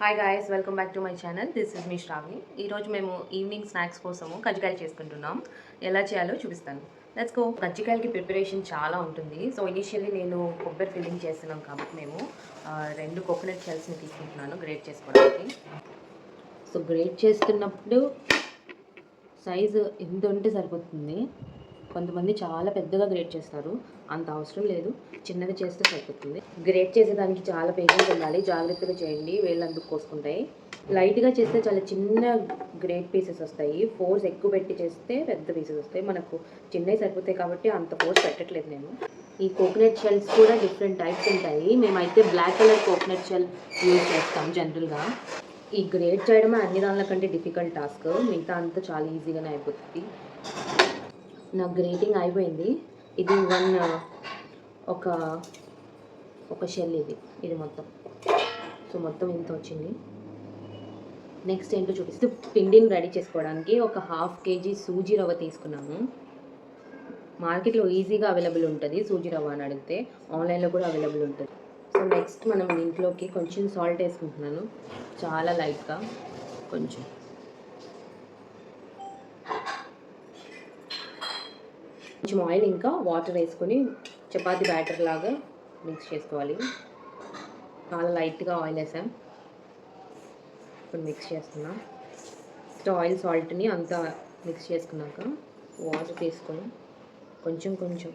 Hi guys welcome back to my channel this is me Shravani ఈరోజు మేము evening snacks కోసము కజ్జికాయలు చేసుకుంటున్నాం. ఎలా చేయాలో చూపిస్తాను. లెట్స్ గో కజ్జికాయలకి ప్రిపరేషన్ చాలా ఉంటుంది. సో ఇనిషియల్లీ నేను కొబ్బరి ఫిల్లింగ్ చేస్తున్నాం కాబట్టి మేము రెండు కోకోనట్ షెల్స్ని తీసుకుంటున్నాను గ్రేట్ చేసుకోవడానికి. సో గ్రేట్ చేస్తున్నప్పుడు సైజు ఎంత ఉంటే సరిపోతుంది. కొంతమంది చాలా పెద్దగా గ్రేట్ చేస్తారు. అంత అవసరం లేదు. చిన్నది చేస్తే సరిపోతుంది. గ్రేట్ చేసేదానికి చాలా పేషెన్స్ ఉండాలి. జాగ్రత్తగా చేయండి. వేళ్ళు అందుకు కోసుకుంటాయి. లైట్గా చేస్తే చాలా చిన్న గ్రేట్ పీసెస్ వస్తాయి. ఫోర్స్ ఎక్కువ పెట్టి చేస్తే పెద్ద పీసెస్ వస్తాయి. మనకు చిన్నవి సరిపోతాయి కాబట్టి అంత ఫోర్స్ పెట్టట్లేదు నేను. ఈ కోకోనట్ షెల్స్ కూడా డిఫరెంట్ టైప్స్ ఉంటాయి. మేమైతే black colour coconut shell use చేస్తాం జనరల్గా ఈ గ్రేట్ చేయడమే అన్ని దానిల కంటే డిఫికల్ట్ టాస్క్ మిగతా అంతా చాలా ఈజీగానే అయిపోతుంది. నా గ్రేటింగ్ అయిపోయింది. ఇది వన్ ఒక ఒక షెల్ ఇది ఇది మొత్తం. సో మొత్తం ఇంత వచ్చింది. నెక్స్ట్ ఏంటో చూపిస్తే. పిండిని రెడీ చేసుకోవడానికి ఒక హాఫ్ కేజీ సూజీ రవ్వ తీసుకున్నాము. మార్కెట్లో ఈజీగా అవైలబుల్ ఉంటుంది సూజీ రవ్వ అని అడిగితే. ఆన్లైన్లో కూడా అవైలబుల్ ఉంటుంది. సో నెక్స్ట్ మనం ఇంట్లోకి కొంచెం సాల్ట్ వేసుకుంటున్నాను. చాలా లైట్గా కొంచెం. కొంచెం ఆయిల్ ఇంకా వాటర్ వేసుకొని చపాతి బ్యాటర్ లాగా మిక్స్ చేసుకోవాలి. చాలా లైట్గా ఆయిల్ వేసాం. ఇప్పుడు మిక్స్ చేస్తున్నాం ఫస్ట్ ఆయిల్ సాల్ట్ని అంతా మిక్స్ చేసుకున్నాక వాటర్ తీసుకొని కొంచెం కొంచెం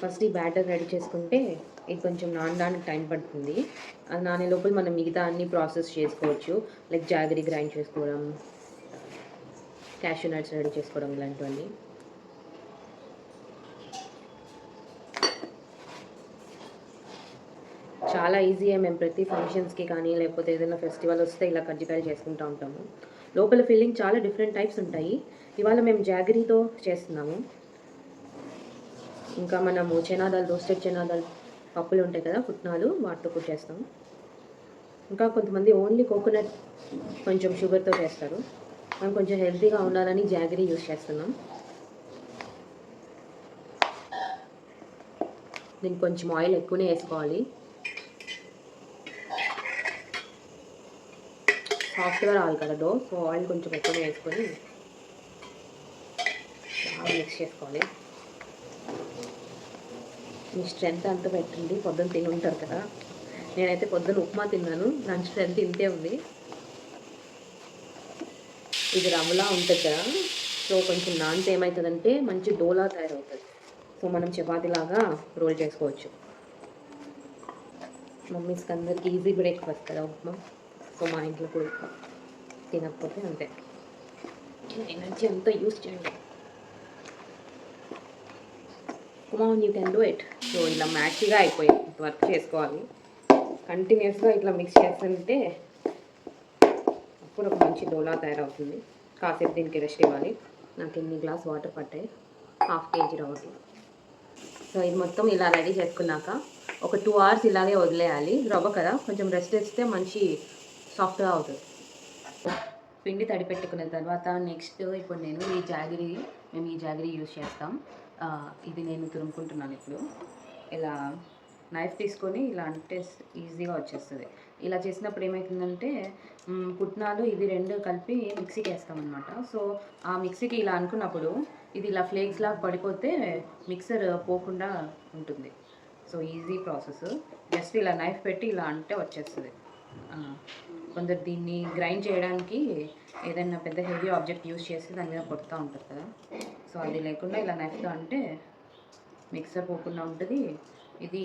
ఫస్ట్ ఈ బ్యాటర్ రెడీ చేసుకుంటే ఇది కొంచెం నానడానికి టైం పడుతుంది. అది నానే లోపల మనం మిగతా అన్ని ప్రాసెస్ చేసుకోవచ్చు. లైక్ జాగరీ గ్రైండ్ చేసుకోవడం క్యాషూ నట్స్ రెడీ చేసుకోవడం ఇలాంటివన్నీ. చాలా ఈజీయే మేము ప్రతి ఫంక్షన్స్కి కానీ లేకపోతే ఏదైనా ఫెస్టివల్ వస్తే ఇలా కజ్జికాయలు చేసుకుంటూ ఉంటాము. లోపల ఫిల్లింగ్ చాలా డిఫరెంట్ టైప్స్ ఉంటాయి. ఇవాళ మేము జాగరీతో చేస్తున్నాము. ఇంకా మనము చెనాదాలు రోస్టెడ్ చెనాదాలు పప్పులు ఉంటాయి కదా పుట్నాలు వాటితో కుట్టేస్తాం. ఇంకా కొంతమంది ఓన్లీ కోకోనట్ కొంచెం షుగర్తో చేస్తారు. మనం కొంచెం హెల్తీగా ఉండాలని జాగరీ యూజ్ చేస్తున్నాం. దీనికి కొంచెం ఆయిల్ ఎక్కువనే వేసుకోవాలి. సాఫ్ట్గా రావాలి కదా డో సో ఆయిల్ కొంచెం ఎక్కువనే వేసుకొని బాగా మిక్స్ చేసుకోవాలి. మీ స్ట్రెంత్ అంతా పెట్టండి. పొద్దున్న తిని ఉంటారు కదా. నేనైతే పొద్దున్న ఉప్మా తిన్నాను. దాని స్ట్రెంత్ ఇంతే ఉంది. ఇది రవ్వలా ఉంటుంది కదా. సో కొంచెం నానితే ఏమవుతుందంటే మంచి డోలా తయారవుతుంది. సో మనం చపాతీలాగా రోల్ చేసుకోవచ్చు. మమ్మీస్కి అందరికి ఈజీ బ్రేక్ఫాస్ట్ కదా ఉప్మా. సో మా ఇంట్లో కూడా ఉప్మా తినకపోతే అంతే. ఎనర్జీ అంతా యూస్ చేయండి. Come on you can do it so ఇలా మ్యాచ్గా అయిపోయి వర్క్ చేసుకోవాలి. కంటిన్యూస్గా ఇట్లా మిక్స్ చేస్తుంటే అప్పుడు ఒక మంచి డోలా తయారవుతుంది. కాసేపు దీనికి రెస్ట్ ఇవ్వాలి. నాకు ఎన్ని గ్లాస్ వాటర్ పట్టాయి? హాఫ్ కేజీ రవ్వకి సో ఇది మొత్తం ఇలా రెడీ చేసుకున్నాక ఒక టూ అవర్స్ ఇలాగే వదిలేయాలి. రవ్వ కదా? కొంచెం రెస్ట్ ఇస్తే మంచి సాఫ్ట్గా అవుతుంది. పిండి తడి పెట్టుకున్న తర్వాత నెక్స్ట్ ఇప్పుడు నేను ఈ జాగిరి మేము ఈ జాగిరి యూజ్ చేస్తాం. ఇది నేను తురుముకుంటున్నాను ఇప్పుడు. ఇలా నైఫ్ తీసుకొని ఇలా అంటే ఈజీగా వచ్చేస్తుంది. ఇలా చేసినప్పుడు ఏమవుతుందంటే పుట్నాలు ఇవి రెండు కలిపి మిక్సీకి వేస్తామన్నమాట. సో ఆ మిక్సీకి ఇలా అనుకున్నప్పుడు ఇది ఇలా ఫ్లేక్స్ లాగా పడిపోతే మిక్సర్ పోకుండా ఉంటుంది. సో ఈజీ ప్రాసెస్ జస్ట్ ఇలా నైఫ్ పెట్టి ఇలా అంటే వచ్చేస్తుంది. కొందరు దీన్ని గ్రైండ్ చేయడానికి ఏదైనా పెద్ద హెవీ ఆబ్జెక్ట్ యూజ్ చేసి దాని మీద కొడుతూ ఉంటారు కదా. సో అది లేకుండా ఇలా నైఫ్తో అంటే మిక్సర్ పోకుండా ఉంటుంది. ఇది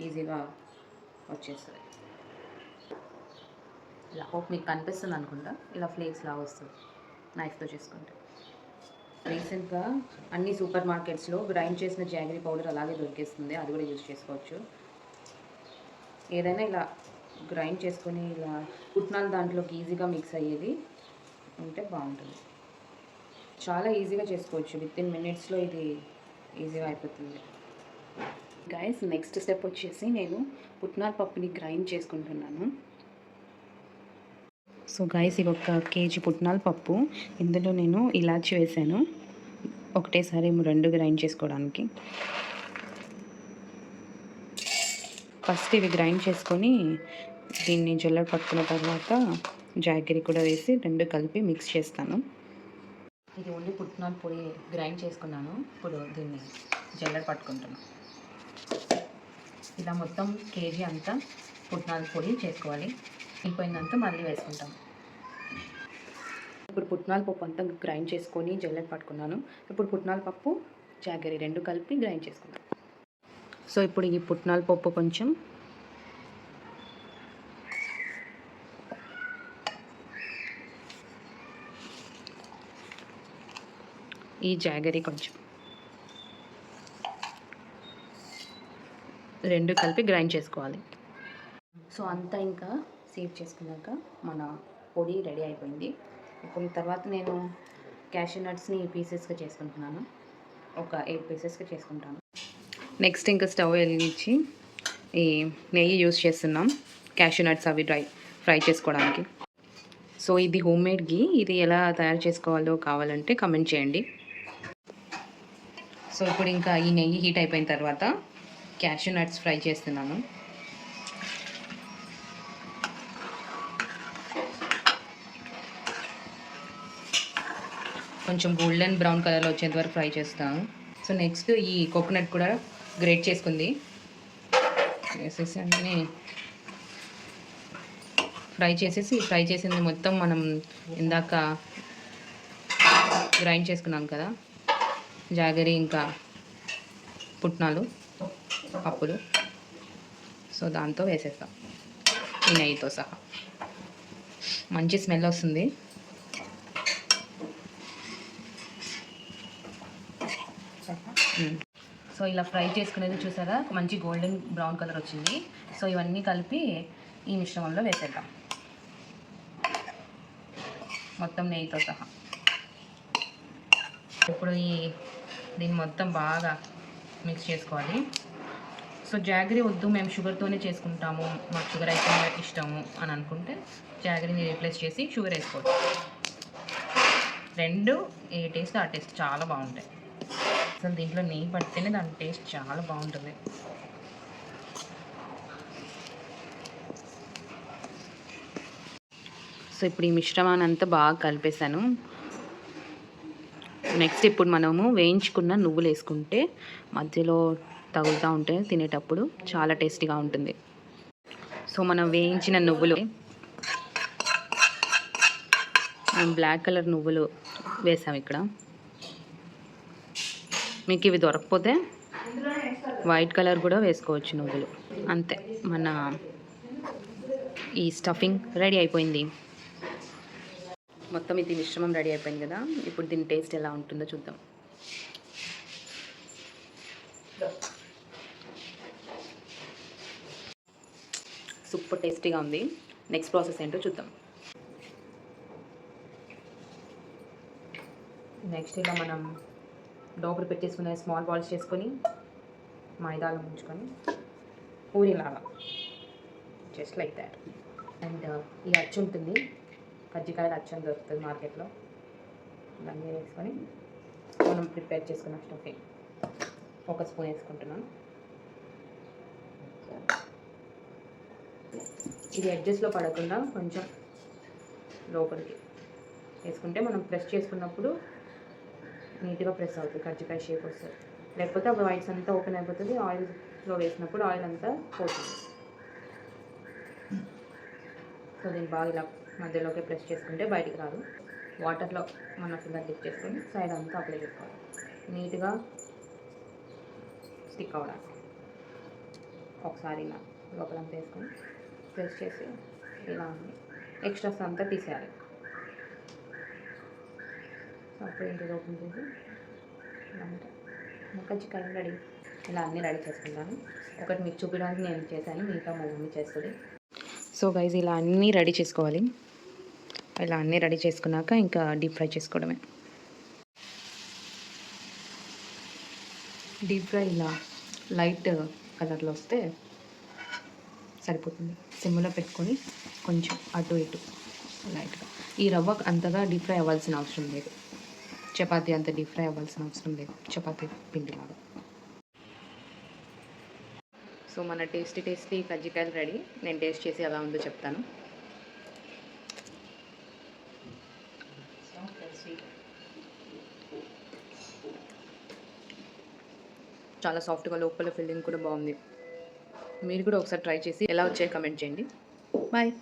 ఈజీగా వచ్చేస్తుంది. ఇలా హోప్ మీకు కనిపిస్తుంది అనుకుంటా. ఇలా ఫ్లేక్స్ లాగా వస్తుంది. నైఫ్తో చేసుకుంటే. రీసెంట్గా అన్ని సూపర్ మార్కెట్స్లో గ్రైండ్ చేసిన జాగరీ పౌడర్ అలాగే దొరికేస్తుంది. అది కూడా యూజ్ చేసుకోవచ్చు. ఏదైనా ఇలా గ్రైండ్ చేసుకొని ఇలా పుట్నాలు దాంట్లోకి ఈజీగా మిక్స్ అయ్యేది ఉంటే బాగుంటుంది. చాలా ఈజీగా చేసుకోవచ్చు. విత్ ఇన్ మినిట్స్లో ఇది ఈజీగా అయిపోతుంది గైస్ నెక్స్ట్ స్టెప్ వచ్చేసి నేను పుట్నాల పప్పుని గ్రైండ్ చేసుకుంటున్నాను. సో గైస్ ఇవి ఒక కేజీ పుట్నాల పప్పు. ఇందులో నేను ఇలాచి వేసాను. ఒకటేసారి రెండు గ్రైండ్ చేసుకోవడానికి. ఫస్ట్ ఇవి గ్రైండ్ చేసుకొని దీన్ని జల్లెడ పట్టుకున్న తర్వాత జాగిరి కూడా వేసి రెండు కలిపి మిక్స్ చేస్తాను. ఇది ఓన్లీ పుట్నాల పొడి గ్రైండ్ చేసుకున్నాను. ఇప్పుడు దీన్ని జల్లెడ పట్టుకుంటున్నాను ఇలా మొత్తం కేజీ అంతా పుట్నాల పొడి చేసుకోవాలి. అయిపోయిందంతా మళ్ళీ వేసుకుంటాం. ఇప్పుడు పుట్నాల పప్పు అంతా గ్రైండ్ చేసుకొని జల్లెడ పట్టుకున్నాను. ఇప్పుడు పుట్నాల పప్పు జాగరి రెండు కలిపి గ్రైండ్ చేసుకున్నాను సో ఇప్పుడు ఈ పుట్నాల పప్పు కొంచెం ఈ జాగరి కొంచెం. రెండు కలిపి గ్రైండ్ చేసుకోవాలి. సో అంతా ఇంకా సేవ్ చేసుకున్నాక మన పొడి రెడీ అయిపోయింది. ఇప్పుడు తర్వాత నేను క్యాషూ నట్స్ని పీసెస్గా చేసుకుంటున్నాను. ఒక ఎయిట్ పీసెస్గా చేసుకుంటాను. నెక్స్ట్ ఇంకా స్టవ్ వెలిగించి ఈ నెయ్యి యూస్ చేస్తున్నాం. క్యాషూ నట్స్ అవి డ్రై ఫ్రై చేసుకోవడానికి. సో ఇది హోమ్ మేడ్ ఘీ ఇది ఎలా తయారు చేసుకోవాలో కావాలంటే కమెంట్ చేయండి. సో ఇప్పుడు ఇంకా ఈ నెయ్యి హీట్ అయిపోయిన తర్వాత క్యాషూ నట్స్ ఫ్రై చేస్తున్నాను. కొంచెం గోల్డెన్ బ్రౌన్ కలర్లో వచ్చేంత వరకు ఫ్రై చేస్తాను సో నెక్స్ట్ ఈ కోకోనట్ కూడా గ్రేట్ చేసుకుంది. వేసేసి అన్నీ ఫ్రై చేసేసి ఫ్రై చేసింది మొత్తం మనం ఇందాక గ్రైండ్ చేసుకున్నాం కదా. జాగరి ఇంకా పుట్నాలు పప్పులు. సో దాంతో వేసేస్తాం. ఈ నెయ్యితో సహా. మంచి స్మెల్ వస్తుంది. సో ఇలా ఫ్రై చేసుకునేది చూసారా? మంచి గోల్డెన్ బ్రౌన్ కలర్ వచ్చింది. సో ఇవన్నీ కలిపి ఈ మిశ్రమంలో వేసేద్దాం. మొత్తం నెయ్యితో సహా. ఇప్పుడు ఈ దీన్ని మొత్తం బాగా మిక్స్ చేసుకోవాలి. సో జాగరీ వద్దు మేము షుగర్తోనే చేసుకుంటాము. మాకు షుగర్ అయితే ఇష్టము అని అనుకుంటే జాగరీని రీప్లేస్ చేసి షుగర్ వేసుకోవచ్చు. రెండు ఏ టేస్ట్ ఆ టేస్ట్ చాలా బాగుంటాయి. అసలు దీంట్లో నెయ్యి పడితేనే దాని టేస్ట్ చాలా బాగుంటుంది. సో ఇప్పుడు ఈ మిశ్రమాన్ని అంతా బాగా కలిపేశాను. నెక్స్ట్ ఇప్పుడు మనము వేయించుకున్న నువ్వులు వేసుకుంటే మధ్యలో తగులుతూ ఉంటే తినేటప్పుడు. చాలా టేస్టీగా ఉంటుంది. సో మనం వేయించిన నువ్వులు. మనం బ్లాక్ కలర్ నువ్వులు వేసాం ఇక్కడ. మీకు ఇవి దొరకకపోతే వైట్ కలర్ కూడా వేసుకోవచ్చు నువ్వులు. అంతే. మన ఈ స్టఫింగ్ రెడీ అయిపోయింది. మొత్తం ఇది మిశ్రమం రెడీ అయిపోయింది కదా. ఇప్పుడు దీని టేస్ట్ ఎలా ఉంటుందో చూద్దాం. సూపర్ టేస్టీగా ఉంది. నెక్స్ట్ ప్రాసెస్ ఏంటో చూద్దాం. నెక్స్ట్ ఇలా మనం లోపల పెట్టేసుకునే స్మాల్ బాల్స్ చేసుకొని మైదాలు ముంచుకొని పూరిలాగా జస్ట్ లైక్ దాట్ అండ్ ఈ అచ్చు ఉంటుంది. కజ్జికాయలు అచ్చం దొరుకుతుంది మార్కెట్లో. దాన్ని వేసుకొని మనం ప్రిపేర్ చేసుకున్న స్టఫింగ్ ఒక స్పూన్ వేసుకుంటున్నాను. ఇది అడ్జస్ట్లో పడకుండా కొంచెం లోపలికి వేసుకుంటే మనం ప్రెస్ చేసుకున్నప్పుడు నీట్గా ప్రెస్ అవుతుంది కజ్జికాయ షేప్ వస్తుంది. లేకపోతే అప్పుడు వైట్స్ అంతా ఓపెన్ అయిపోతుంది ఆయిల్లో వేసినప్పుడు ఆయిల్ అంతా పోతుంది. సో దీన్ని బాగా ఇలా మధ్యలోకి ప్రెస్ చేసుకుంటే బయటికి రాదు. వాటర్లో మన ఫింగర్ డిప్ చేసుకొని సైడ్ అంతా అప్లై చేసుకోవాలి. నీట్గా స్టిక్ అవ్వడానికి. ఒకసారి ఇలా లోపలంతా వేసుకొని ప్రెస్ చేసి ఇలా ఎక్స్ట్రాస్ అంతా తీసేయాలి. అప్పుడు ఇంటికి ఓపెన్ చేసి ఇలా చికెన్ రెడీ ఇలా అన్నీ రెడీ చేసుకుంటాను. ఒకటి మీకు చూపించడానికి నేను చేశాను. మిగతా మా మమ్మీ చేస్తుంది. సో గైజ్ ఇలా అన్నీ రెడీ చేసుకోవాలి. ఇలా అన్నీ రెడీ చేసుకున్నాక ఇంకా డీప్ ఫ్రై చేసుకోవడమే. డీప్ ఫ్రై ఇలా లైట్ కలర్లో వస్తే సరిపోతుంది. సిమ్లో పెట్టుకొని కొంచెం అటు ఇటు లైట్గా. ఈ రవ్వ అంతగా డీప్ ఫ్రై అవ్వాల్సిన అవసరం లేదు. చపాతీ అంత డీప్ ఫ్రై అవ్వాల్సిన అవసరం లేదు. చపాతీ పిండిలాగా. సో మన టేస్టీ టేస్టీ కజ్జికాయలు రెడీ. నేను టేస్ట్ చేసి ఎలా ఉందో చెప్తాను. చాలా సాఫ్ట్గా లోపల ఫిల్లింగ్ కూడా బాగుంది. మీరు కూడా ఒకసారి ట్రై చేసి ఎలా వచ్చాయో కమెంట్ చేయండి. బాయ్.